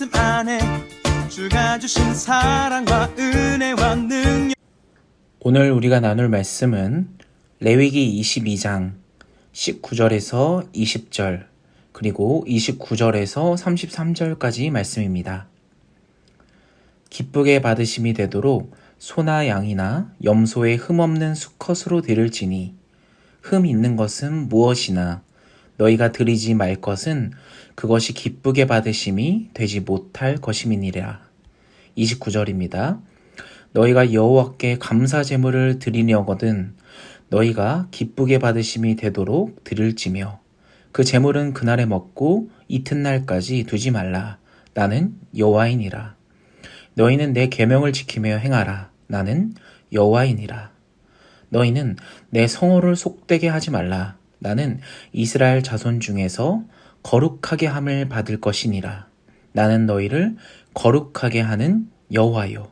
말씀 안에 주가 주신 사랑과 은혜와 능력 오늘 우리가 나눌 말씀은 레위기 22장 19절에서 20절 그리고 29절에서 33절까지 말씀입니다. 기쁘게 받으심이 되도록 소나 양이나 염소의 흠 없는 수컷으로 드릴지니 흠 있는 것은 무엇이나 너희가 드리지 말 것은 그것이 기쁘게 받으심이 되지 못할 것임이니라. 29절입니다. 너희가 여호와께 감사 제물을 드리려거든 너희가 기쁘게 받으심이 되도록 드릴지며 그 제물은 그날에 먹고 이튿날까지 두지 말라. 나는 여호와이니라. 너희는 내 계명을 지키며 행하라. 나는 여호와이니라. 너희는 내 성호를 속되게 하지 말라. 나는 이스라엘 자손 중에서 거룩하게 함을 받을 것이니라. 나는 너희를 거룩하게 하는 여호와요.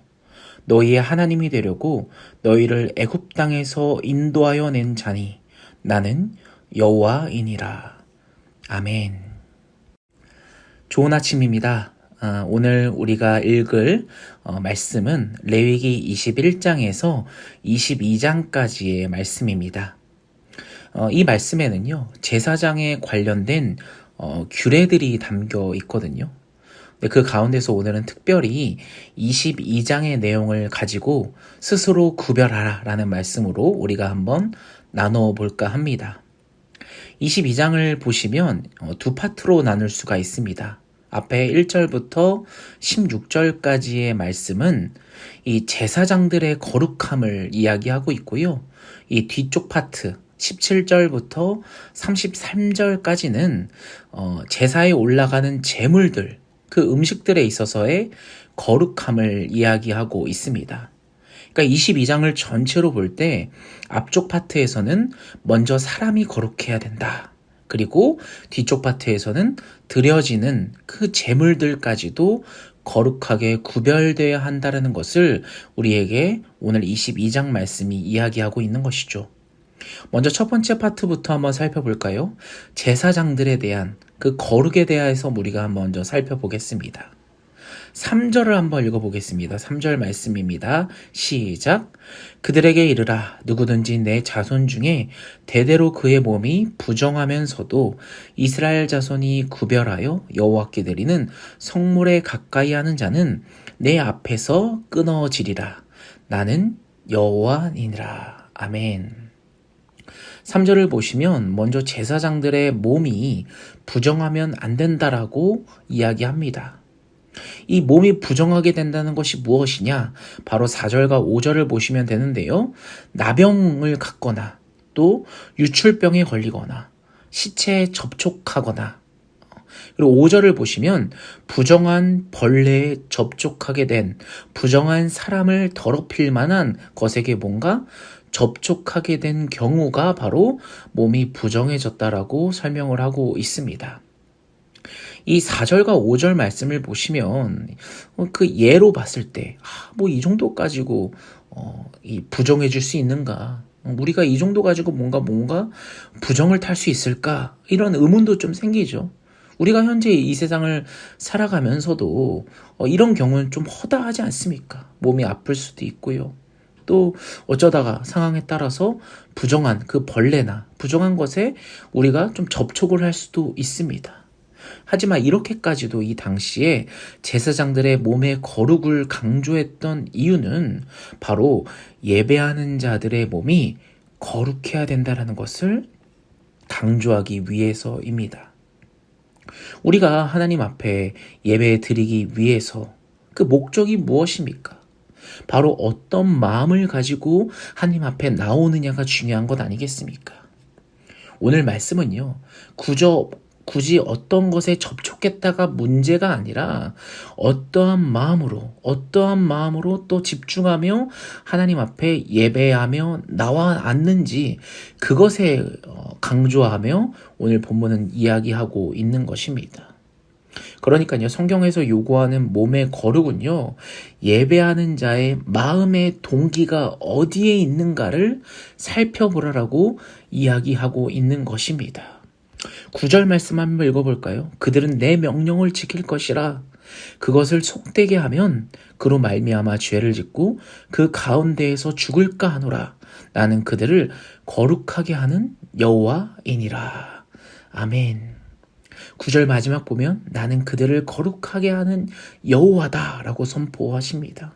너희의 하나님이 되려고 너희를 애굽 땅에서 인도하여 낸 자니 나는 여호와이니라. 아멘. 좋은 아침입니다. 아, 오늘 우리가 읽을 어, 말씀은 레위기 21장에서 22장까지의 말씀입니다. 어, 이 말씀에는요, 제사장에 관련된 어, 규례들이 담겨 있거든요. 그 가운데서 오늘은 특별히 22장의 내용을 가지고 스스로 구별하라 라는 말씀으로 우리가 한번 나눠 볼까 합니다. 22장을 보시면 두 파트로 나눌 수가 있습니다. 앞에 1절부터 16절까지의 말씀은 이 제사장들의 거룩함을 이야기하고 있고요. 이 뒤쪽 파트 17절부터 33절까지는 어, 제사에 올라가는 제물들, 그 음식들에 있어서의 거룩함을 이야기하고 있습니다. 그러니까 22장을 전체로 볼 때 앞쪽 파트에서는 먼저 사람이 거룩해야 된다. 그리고 뒤쪽 파트에서는 드려지는 그 재물들까지도 거룩하게 구별되어야 한다는 것을 우리에게 오늘 22장 말씀이 이야기하고 있는 것이죠. 먼저 첫 번째 파트부터 한번 살펴볼까요? 제사장들에 대한 그 거룩에 대해서 우리가 먼저 살펴보겠습니다. 3절을 한번 읽어보겠습니다. 3절 말씀입니다. 시작. 그들에게 이르라. 누구든지 내 자손 중에 대대로 그의 몸이 부정하면서도 이스라엘 자손이 구별하여 여호와께 드리는 성물에 가까이 하는 자는 내 앞에서 끊어지리라. 나는 여호와니라. 아멘. 3절을 보시면 먼저 제사장들의 몸이 부정하면 안 된다라고 이야기합니다. 이 몸이 부정하게 된다는 것이 무엇이냐? 바로 4절과 5절을 보시면 되는데요. 나병을 갖거나 또 유출병에 걸리거나 시체에 접촉하거나 그리고 5절을 보시면 부정한 벌레에 접촉하게 된 부정한 사람을 더럽힐 만한 것에게 뭔가 접촉하게 된 경우가 바로 몸이 부정해졌다라고 설명을 하고 있습니다. 이 4절과 5절 말씀을 보시면 그 예로 봤을 때, 아, 뭐 이 정도 가지고, 어, 이 부정해질 수 있는가? 우리가 이 정도 가지고 뭔가 뭔가 부정을 탈 수 있을까? 이런 의문도 좀 생기죠. 우리가 현재 이 세상을 살아가면서도 어, 이런 경우는 좀 허다하지 않습니까? 몸이 아플 수도 있고요. 또 어쩌다가 상황에 따라서 부정한 그 벌레나 부정한 것에 우리가 좀 접촉을 할 수도 있습니다. 하지만 이렇게까지도 이 당시에 제사장들의 몸의 거룩을 강조했던 이유는 바로 예배하는 자들의 몸이 거룩해야 된다는 것을 강조하기 위해서입니다. 우리가 하나님 앞에 예배 드리기 위해서 그 목적이 무엇입니까? 바로 어떤 마음을 가지고 하나님 앞에 나오느냐가 중요한 것 아니겠습니까? 오늘 말씀은요, 구저 굳이 어떤 것에 접촉했다가 문제가 아니라 어떠한 마음으로, 어떠한 마음으로 또 집중하며 하나님 앞에 예배하며 나와 앉는지 그것에 어, 강조하며 오늘 본문은 이야기하고 있는 것입니다. 그러니까요, 성경에서 요구하는 몸의 거룩은요, 예배하는 자의 마음의 동기가 어디에 있는가를 살펴보라라고 이야기하고 있는 것입니다. 구절 말씀 한번 읽어볼까요? 그들은 내 명령을 지킬 것이라 그것을 속되게 하면 그로 말미암아 죄를 짓고 그 가운데에서 죽을까 하노라 나는 그들을 거룩하게 하는 여호와이니라 아멘. 구절 마지막 보면 나는 그들을 거룩하게 하는 여호와다라고 선포하십니다.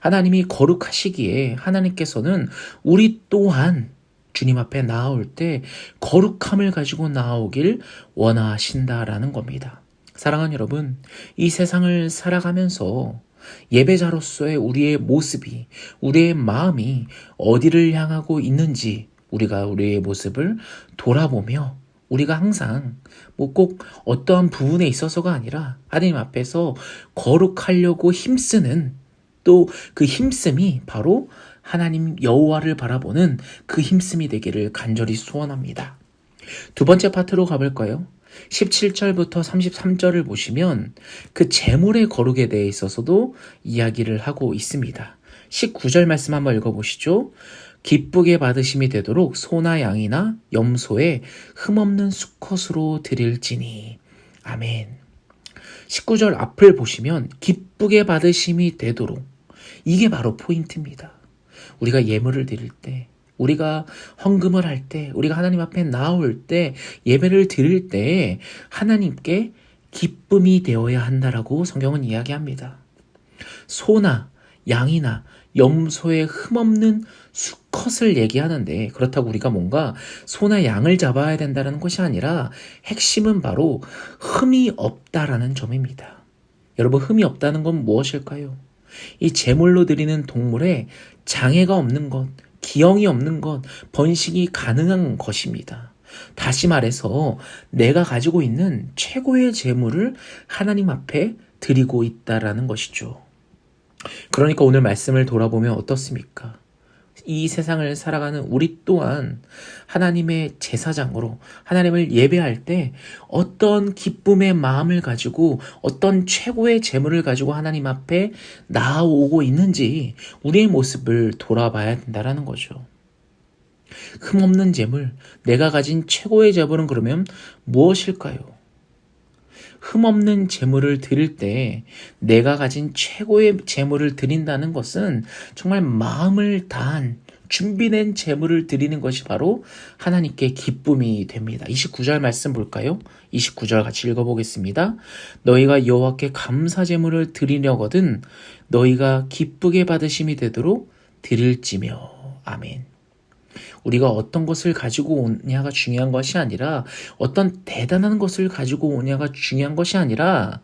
하나님이 거룩하시기에 하나님께서는 우리 또한 주님 앞에 나아올 때 거룩함을 가지고 나오길 원하신다라는 겁니다. 사랑하는 여러분, 이 세상을 살아가면서 예배자로서의 우리의 모습이, 우리의 마음이 어디를 향하고 있는지 우리가 우리의 모습을 돌아보며 우리가 항상 뭐 꼭 어떠한 부분에 있어서가 아니라 하나님 앞에서 거룩하려고 힘쓰는 또 그 힘씀이 바로 하나님 여호와를 바라보는 그 힘씀이 되기를 간절히 소원합니다. 두 번째 파트로 가볼까요? 17절부터 33절을 보시면 그 재물의 거룩에 대해 있어서도 이야기를 하고 있습니다. 19절 말씀 한번 읽어보시죠. 기쁘게 받으심이 되도록 소나 양이나 염소에 흠없는 수컷으로 드릴지니. 아멘. 19절 앞을 보시면 기쁘게 받으심이 되도록 이게 바로 포인트입니다. 우리가 예물을 드릴 때, 우리가 헌금을 할 때, 우리가 하나님 앞에 나올 때, 예배를 드릴 때 하나님께 기쁨이 되어야 한다라고 성경은 이야기합니다. 소나 양이나 염소의 흠없는 수컷을 얘기하는데 그렇다고 우리가 뭔가 소나 양을 잡아야 된다는 것이 아니라 핵심은 바로 흠이 없다라는 점입니다. 여러분 흠이 없다는 건 무엇일까요? 이 제물로 드리는 동물에 장애가 없는 것, 기형이 없는 것, 번식이 가능한 것입니다. 다시 말해서 내가 가지고 있는 최고의 재물을 하나님 앞에 드리고 있다라는 것이죠. 그러니까 오늘 말씀을 돌아보면 어떻습니까? 이 세상을 살아가는 우리 또한 하나님의 제사장으로 하나님을 예배할 때 어떤 기쁨의 마음을 가지고 어떤 최고의 재물을 가지고 하나님 앞에 나아오고 있는지 우리의 모습을 돌아봐야 된다라는 거죠. 흠없는 재물, 내가 가진 최고의 재물은 그러면 무엇일까요? 흠없는 재물을 드릴 때 내가 가진 최고의 재물을 드린다는 것은 정말 마음을 다한 준비된 재물을 드리는 것이 바로 하나님께 기쁨이 됩니다. 29절 말씀 볼까요? 29절 같이 읽어보겠습니다. 너희가 여호와께 감사 제물을 드리려거든 너희가 기쁘게 받으심이 되도록 드릴지며 아멘. 우리가 어떤 것을 가지고 오냐가 중요한 것이 아니라 어떤 대단한 것을 가지고 오냐가 중요한 것이 아니라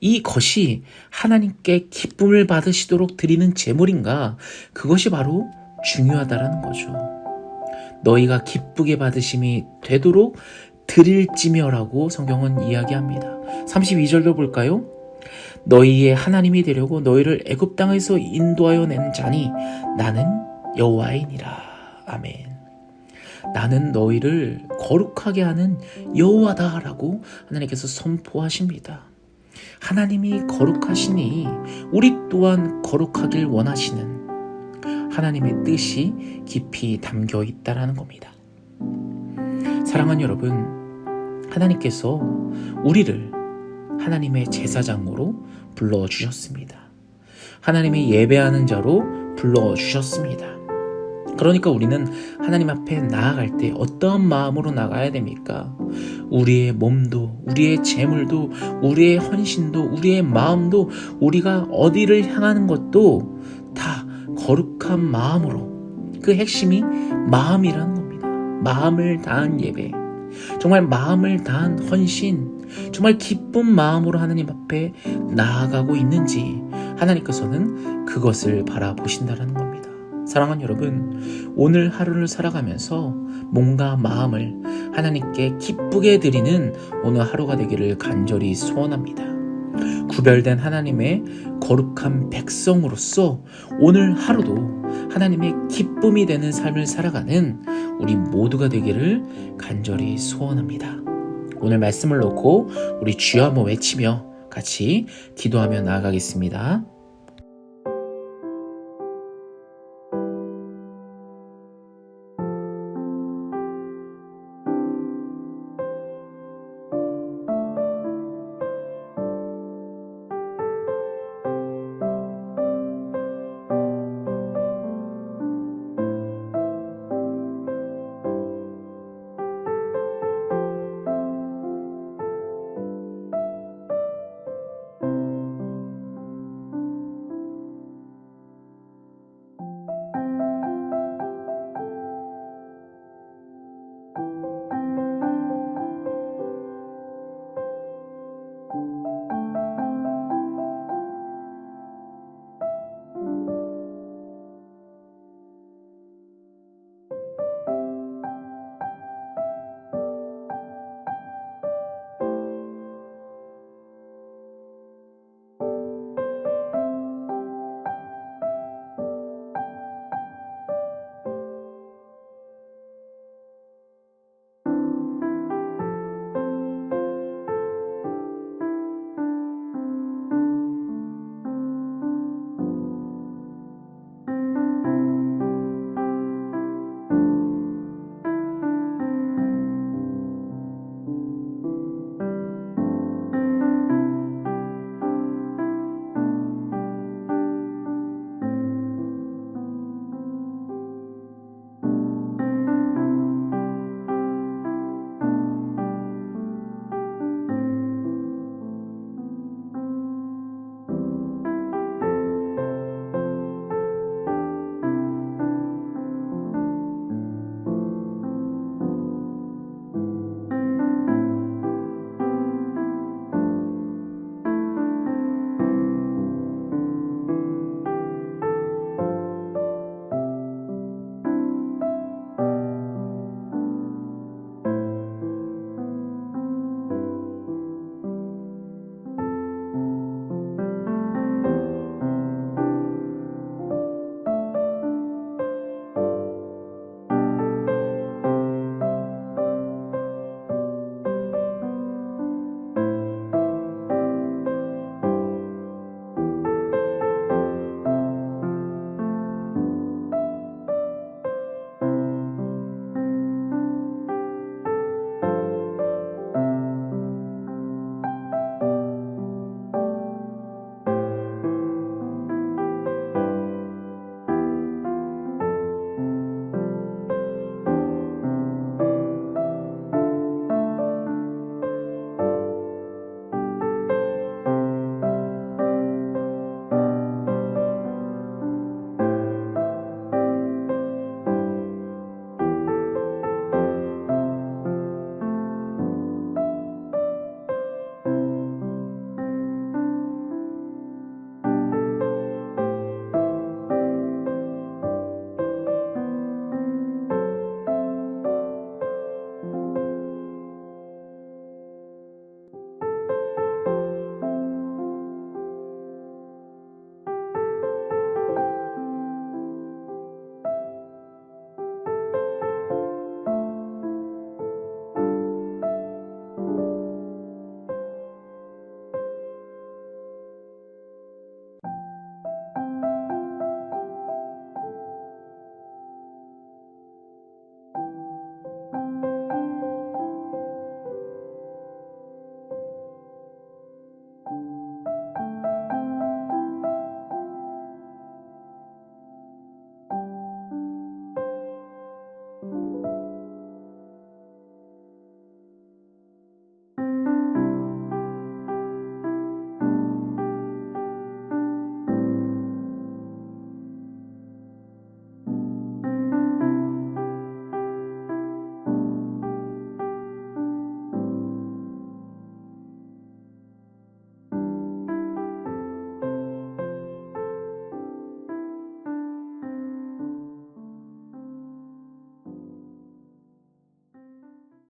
이 것이 하나님께 기쁨을 받으시도록 드리는 제물인가 그것이 바로 중요하다라는 거죠. 너희가 기쁘게 받으심이 되도록 드릴지며라고 성경은 이야기합니다. 32절도 볼까요? 너희의 하나님이 되려고 너희를 애굽 땅에서 인도하여 낸 자니 나는 여호와이니라. 아멘. 나는 너희를 거룩하게 하는 여호와다라고 하나님께서 선포하십니다. 하나님이 거룩하시니 우리 또한 거룩하길 원하시는 하나님의 뜻이 깊이 담겨 있다라는 겁니다. 사랑하는 여러분, 하나님께서 우리를 하나님의 제사장으로 불러 주셨습니다. 하나님의 예배하는 자로 불러 주셨습니다. 그러니까 우리는 하나님 앞에 나아갈 때 어떠한 마음으로 나가야 됩니까? 우리의 몸도, 우리의 재물도, 우리의 헌신도, 우리의 마음도, 우리가 어디를 향하는 것도 다 거룩한 마음으로. 그 핵심이 마음이라는 겁니다. 마음을 다한 예배. 정말 마음을 다한 헌신. 정말 기쁜 마음으로 하나님 앞에 나아가고 있는지 하나님께서는 그것을 바라보신다는 겁니다. 사랑하는 여러분, 오늘 하루를 살아가면서 몸과 마음을 하나님께 기쁘게 드리는 오늘 하루가 되기를 간절히 소원합니다. 구별된 하나님의 거룩한 백성으로서 오늘 하루도 하나님의 기쁨이 되는 삶을 살아가는 우리 모두가 되기를 간절히 소원합니다. 오늘 말씀을 놓고 우리 주여 한번 외치며 같이 기도하며 나아가겠습니다.